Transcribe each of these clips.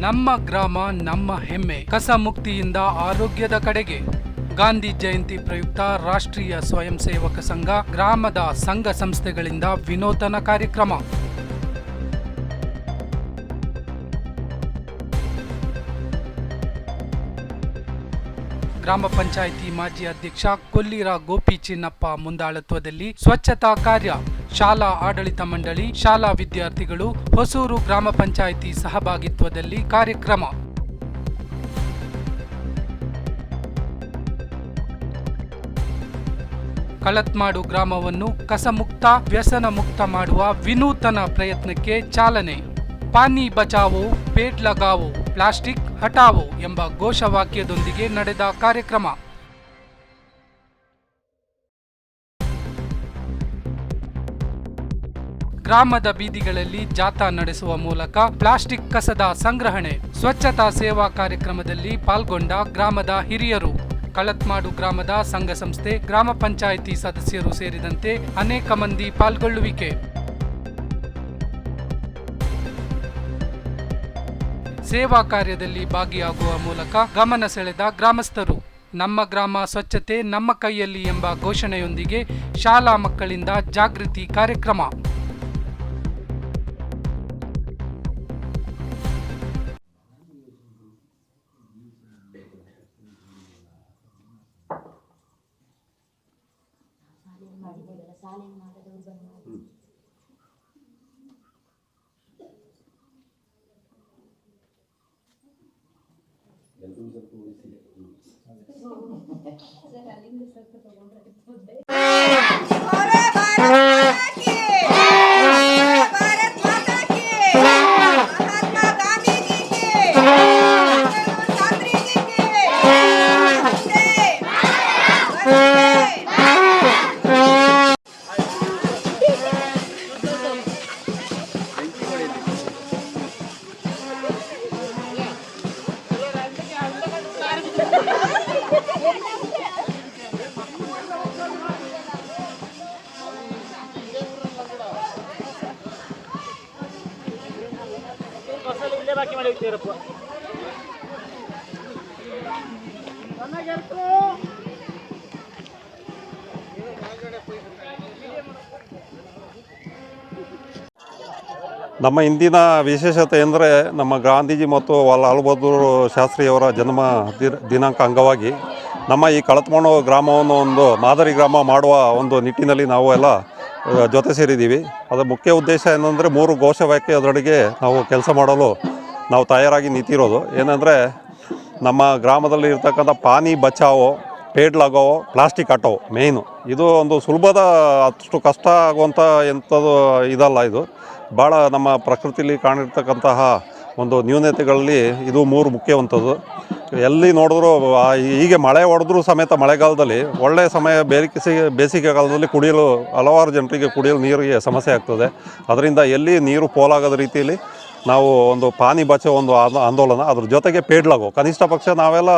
ನಮ್ಮ ಗ್ರಾಮ, ನಮ್ಮ ಹೆಮ್ಮೆ. ಕಸ ಮುಕ್ತಿಯಿಂದ ಆರೋಗ್ಯದ ಕಡೆಗೆ. ಗಾಂಧಿ ಜಯಂತಿ ಪ್ರಯುಕ್ತ ರಾಷ್ಟ್ರೀಯ ಸ್ವಯಂ ಸೇವಕ ಸಂಘ, ಗ್ರಾಮದ ಸಂಘ ಸಂಸ್ಥೆಗಳಿಂದ ವಿನೂತನ ಕಾರ್ಯಕ್ರಮ. ಗ್ರಾಮ ಪಂಚಾಯಿತಿ ಮಾಜಿ ಅಧ್ಯಕ್ಷ ಕೊಲ್ಲಿರ ಗೋಪಿ ಚಿನ್ನಪ್ಪ ಮುಂದಾಳತ್ವದಲ್ಲಿ ಸ್ವಚ್ಛತಾ ಕಾರ್ಯ. ಶಾಲಾ ಆಡಳಿತ ಮಂಡಳಿ, ಶಾಲಾ ವಿದ್ಯಾರ್ಥಿಗಳು, ಹೊಸೂರು ಗ್ರಾಮ ಪಂಚಾಯಿತಿ ಸಹಭಾಗಿತ್ವದಲ್ಲಿ ಕಾರ್ಯಕ್ರಮ. ಕಳತ್ಮಾಡು ಗ್ರಾಮವನ್ನು ಕಸಮುಕ್ತ ವ್ಯಸನ ಮುಕ್ತ ಮಾಡುವ ವಿನೂತನ ಪ್ರಯತ್ನಕ್ಕೆ ಚಾಲನೆ. ಪಾನಿ ಬಚಾವೋ ಪೇಟ್ ಲಗಾವೋ ಪ್ಲಾಸ್ಟಿಕ್ ಹಟಾವೋ ಎಂಬ ಘೋಷವಾಕ್ಯದೊಂದಿಗೆ ನಡೆದ ಕಾರ್ಯಕ್ರಮ. ಗ್ರಾಮದ ಬೀದಿಗಳಲ್ಲಿ ಜಾಥಾ ನಡೆಸುವ ಮೂಲಕ ಪ್ಲಾಸ್ಟಿಕ್ ಕಸದ ಸಂಗ್ರಹಣೆ. ಸ್ವಚ್ಛತಾ ಸೇವಾ ಕಾರ್ಯಕ್ರಮದಲ್ಲಿ ಪಾಲ್ಗೊಂಡ ಗ್ರಾಮದ ಹಿರಿಯರು. ಕಳತ್ಮಾಡು ಗ್ರಾಮದ ಸಂಘ ಸಂಸ್ಥೆ, ಗ್ರಾಮ ಪಂಚಾಯಿತಿ ಸದಸ್ಯರು ಸೇರಿದಂತೆ ಅನೇಕ ಮಂದಿ ಪಾಲ್ಗೊಳ್ಳುವಿಕೆ. ಸೇವಾ ಕಾರ್ಯದಲ್ಲಿ ಭಾಗಿಯಾಗುವ ಮೂಲಕ ಗಮನ ಸೆಳೆದ ಗ್ರಾಮಸ್ಥರು, ನಮ್ಮ ಗ್ರಾಮ ಸ್ವಚ್ಛತೆ ನಮ್ಮ ಕೈಯಲ್ಲಿ ಎಂಬ ಘೋಷಣೆಯೊಂದಿಗೆ ಶಾಲಾ ಮಕ್ಕಳಿಂದ ಜಾಗೃತಿ ಕಾರ್ಯಕ್ರಮ. Será linda essa que eu tô tudo bem ಬಾಕಿ ಮಾಡಿ ಹೋಗ್ತೀರಪ್ಪ ನಮ್ಮ ಇಂದಿನ ವಿಶೇಷತೆ ಎಂದರೆ ನಮ್ಮ ಗಾಂಧೀಜಿ ಮತ್ತು ಲಾಲ್ ಬಹದ್ದೂರ್ ಶಾಸ್ತ್ರಿಯವರ ಜನ್ಮ ದಿನ, ದಿನಾಂಕ ಅಂಗವಾಗಿ ನಮ್ಮ ಈ ಕಳತ್ಮಣ್ಣು ಗ್ರಾಮವನ್ನು ಒಂದು ಮಾದರಿ ಗ್ರಾಮ ಮಾಡುವ ಒಂದು ನಿಟ್ಟಿನಲ್ಲಿ ನಾವು ಎಲ್ಲ ಜೊತೆ ಸೇರಿದ್ದೀವಿ. ಅದರ ಮುಖ್ಯ ಉದ್ದೇಶ ಏನಂದರೆ ಮೂರು ಘೋಷ ಘೋಷವಾಕ್ಯದೊಳಗೆ ನಾವು ಕೆಲಸ ಮಾಡಲು ನಾವು ತಯಾರಾಗಿ ನಿಂತಿರೋದು. ಏನಂದರೆ ನಮ್ಮ ಗ್ರಾಮದಲ್ಲಿ ಇರ್ತಕ್ಕಂಥ ಪಾನಿ ಬಚಾವೋ, ಪೇಡ್ ಲಗಾವೋ, ಪ್ಲಾಸ್ಟಿಕ್ ಆಟೋ ಮೇಯ್ನು. ಇದು ಒಂದು ಸುಲಭದ ಅಷ್ಟು ಕಷ್ಟ ಆಗುವಂಥ ಎಂಥದ್ದು ಇದಲ್ಲ ಇದು. ಭಾಳ ನಮ್ಮ ಪ್ರಕೃತಿಲಿ ಕಾಣಿರ್ತಕ್ಕಂತಹ ಒಂದು ನ್ಯೂನತೆಗಳಲ್ಲಿ ಇದು ಮೂರು ಮುಖ್ಯವಂಥದ್ದು. ಎಲ್ಲಿ ನೋಡಿದ್ರೂ ಹೀಗೆ ಮಳೆ ಹೊಡೆದ್ರೂ ಸಮೇತ ಮಳೆಗಾಲದಲ್ಲಿ ಒಳ್ಳೆಯ ಸಮಯ ಬೇಸಿಗೆ ಬೇಸಿಗೆ ಕಾಲದಲ್ಲಿ ಕುಡಿಯಲು, ಹಲವಾರು ಜನರಿಗೆ ಕುಡಿಯಲು ನೀರಿಗೆ ಸಮಸ್ಯೆ ಆಗ್ತದೆ. ಅದರಿಂದ ಎಲ್ಲಿ ನೀರು ಪೋಲಾಗದ ರೀತಿಯಲ್ಲಿ ನಾವು ಒಂದು ಪಾನಿ ಬಚಾವ್ ಒಂದು ಆಂದೋಲನ ಅದ್ರ ಜೊತೆಗೆ ಪೇಡ್ಲಾಗೋ. ಕನಿಷ್ಠ ಪಕ್ಷ ನಾವೆಲ್ಲ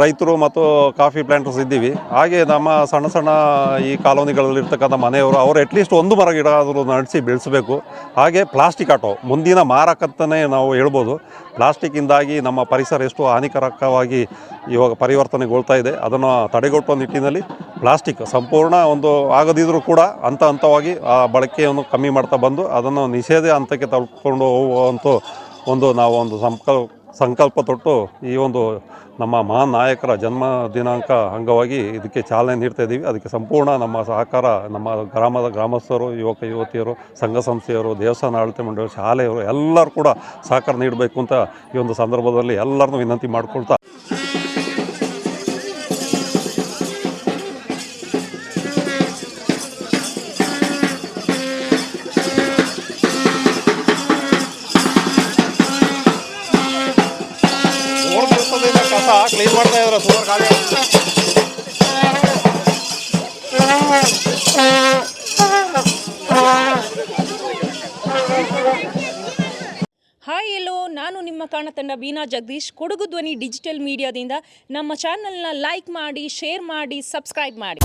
ರೈತರು ಮತ್ತು ಕಾಫಿ ಪ್ಲ್ಯಾಂಟರ್ಸ್ ಇದ್ದೀವಿ. ಹಾಗೆ ನಮ್ಮ ಸಣ್ಣ ಸಣ್ಣ ಈ ಕಾಲೋನಿಗಳಲ್ಲಿರ್ತಕ್ಕಂಥ ಮನೆಯವರು ಅವರು ಅಟ್ಲೀಸ್ಟ್ ಒಂದು ಮರ ಗಿಡ ಆದರೂ ನಡೆಸಿ ಬೆಳೆಸಬೇಕು. ಹಾಗೆ ಪ್ಲಾಸ್ಟಿಕ್ ಆಟೋ, ಮುಂದಿನ ಮಾರಕಂತಲೇ ನಾವು ಹೇಳ್ಬೋದು. ಪ್ಲಾಸ್ಟಿಕ್ಕಿಂದಾಗಿ ನಮ್ಮ ಪರಿಸರ ಎಷ್ಟು ಹಾನಿಕಾರಕವಾಗಿ ಇವಾಗ ಪರಿವರ್ತನೆಗೊಳ್ತಾ ಇದೆ. ಅದನ್ನು ತಡೆಗಟ್ಟುವ ನಿಟ್ಟಿನಲ್ಲಿ ಪ್ಲಾಸ್ಟಿಕ್ ಸಂಪೂರ್ಣ ಒಂದು ಆಗದಿದ್ದರೂ ಕೂಡ ಹಂತ ಹಂತವಾಗಿ ಆ ಬಳಕೆಯನ್ನು ಕಮ್ಮಿ ಮಾಡ್ತಾ ಬಂದು ಅದನ್ನು ನಿಷೇಧ ಹಂತಕ್ಕೆ ತಳ್ಕೊಂಡು ಹೋಗುವಂಥ ಒಂದು ನಾವು ಒಂದು ಸಂಕಲ್ ಸಂಕಲ್ಪ ತೊಟ್ಟು ಈ ಒಂದು ನಮ್ಮ ಮಹಾನ್ ನಾಯಕರ ಜನ್ಮ ದಿನಾಂಕ ಅಂಗವಾಗಿ ಇದಕ್ಕೆ ಚಾಲನೆ ನೀಡ್ತಾ ಇದ್ದೀವಿ. ಅದಕ್ಕೆ ಸಂಪೂರ್ಣ ನಮ್ಮ ಸಹಕಾರ, ನಮ್ಮ ಗ್ರಾಮದ ಗ್ರಾಮಸ್ಥರು, ಯುವಕ, ಯುವತಿಯರು, ಸಂಘ ಸಂಸ್ಥೆಯವರು, ದೇವಸ್ಥಾನ ಆಳ್ತೆ ಮಂಡಳಿ, ಶಾಲೆಯವರು ಎಲ್ಲರೂ ಕೂಡ ಸಹಕಾರ ನೀಡಬೇಕು ಅಂತ ಈ ಒಂದು ಸಂದರ್ಭದಲ್ಲಿ ಎಲ್ಲರನ್ನೂ ವಿನಂತಿ ಮಾಡಿಕೊಳ್ತಾ ಕಸ ಮಾಡ್ತಾ ಸುಮಾರು ಖಾಲಿ ಹಾಯ್ ಎಲ್ಲೋ, ನಾನು ನಿಮ್ಮ ಕಾಣತಂಡ ಬೀನಾ ಜಗದೀಶ್. ಕೊಡಗು ಧ್ವನಿ ಡಿಜಿಟಲ್ ಮೀಡಿಯಾದಿಂದ ನಮ್ಮ ಚಾನಲ್ನ ಲೈಕ್ ಮಾಡಿ ಶೇರ್ ಮಾಡಿ ಸಬ್ಸ್ಕ್ರೈಬ್ ಮಾಡಿ.